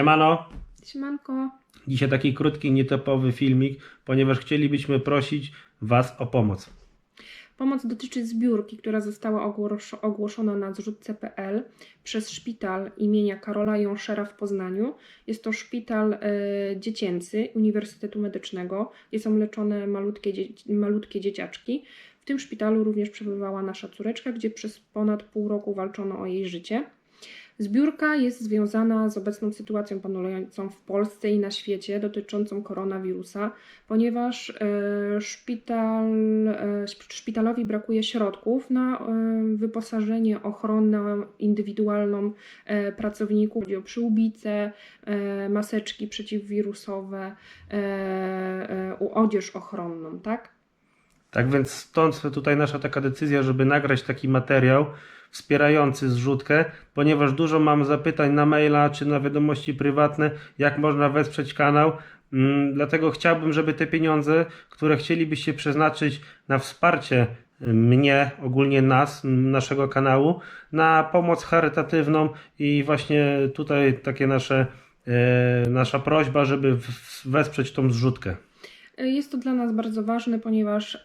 Siemano, Siemanko. dzisiaj taki krótki, nietypowy filmik, ponieważ chcielibyśmy prosić Was o pomoc. Pomoc dotyczy zbiórki, która została ogłos- ogłoszona na zrzutce.pl przez szpital imienia Karola Jąszera w Poznaniu. Jest to szpital e, dziecięcy Uniwersytetu Medycznego, gdzie są leczone malutkie, dzie- malutkie dzieciaczki. W tym szpitalu również przebywała nasza córeczka, gdzie przez ponad pół roku walczono o jej życie. Zbiórka jest związana z obecną sytuacją panującą w Polsce i na świecie dotyczącą koronawirusa, ponieważ e, szpital, e, szp- szpitalowi brakuje środków na e, wyposażenie, ochronę indywidualną pracowników, chodzi o przyłbice, maseczki przeciwwirusowe, odzież ochronną, tak? Tak więc stąd tutaj nasza taka decyzja, żeby nagrać taki materiał wspierający zrzutkę, ponieważ dużo mam zapytań na maila czy na wiadomości prywatne, jak można wesprzeć kanał. Mm, Dlatego chciałbym, żeby te pieniądze, które chcielibyście przeznaczyć na wsparcie y, mnie, ogólnie nas, naszego kanału, na pomoc charytatywną i właśnie tutaj takie nasze, e, nasza prośba, żeby wesprzeć tą zrzutkę. Jest to dla nas bardzo ważne, ponieważ e,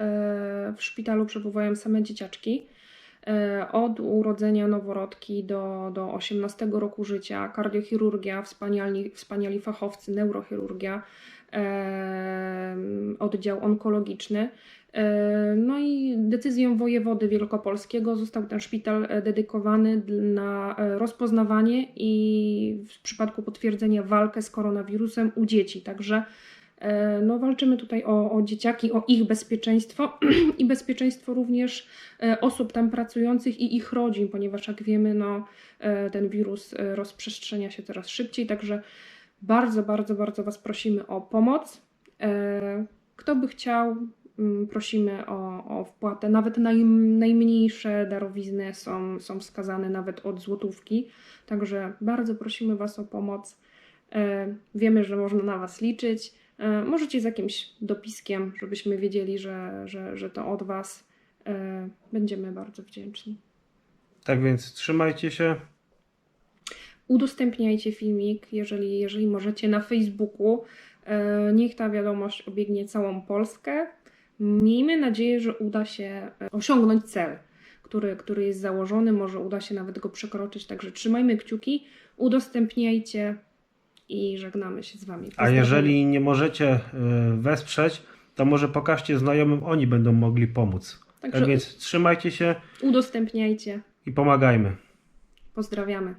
w szpitalu przebywają same dzieciaczki. E, Od urodzenia noworodki do, do 18 roku życia, kardiochirurgia, wspaniali, wspaniali fachowcy, neurochirurgia, e, oddział onkologiczny. No i decyzją wojewody wielkopolskiego został ten szpital dedykowany na rozpoznawanie i w przypadku potwierdzenia walkę z koronawirusem u dzieci. Także No, walczymy tutaj o, o dzieciaki, o ich bezpieczeństwo i bezpieczeństwo również e, osób tam pracujących i ich rodzin, ponieważ jak wiemy, no, e, ten wirus e, rozprzestrzenia się coraz szybciej, także bardzo, bardzo, bardzo Was prosimy o pomoc. E, Kto by chciał, mm, prosimy o, o wpłatę. Nawet naj, najmniejsze darowizny są, są wskazane nawet od złotówki, także bardzo prosimy Was o pomoc. E, Wiemy, że można na Was liczyć. E, Możecie z jakimś dopiskiem, żebyśmy wiedzieli, że, że, że to od Was. E, Będziemy bardzo wdzięczni. Tak więc trzymajcie się. Udostępniajcie filmik, jeżeli, jeżeli możecie, na Facebooku. E, Niech ta wiadomość obiegnie całą Polskę. Miejmy nadzieję, że uda się osiągnąć cel, który, który jest założony. Może uda się nawet go przekroczyć. Także trzymajmy kciuki, udostępniajcie i żegnamy się z Wami. A jeżeli nie możecie y, wesprzeć, to może pokażcie znajomym, oni będą mogli pomóc. Także Tak więc trzymajcie się udostępniajcie. i pomagajmy. Pozdrawiamy.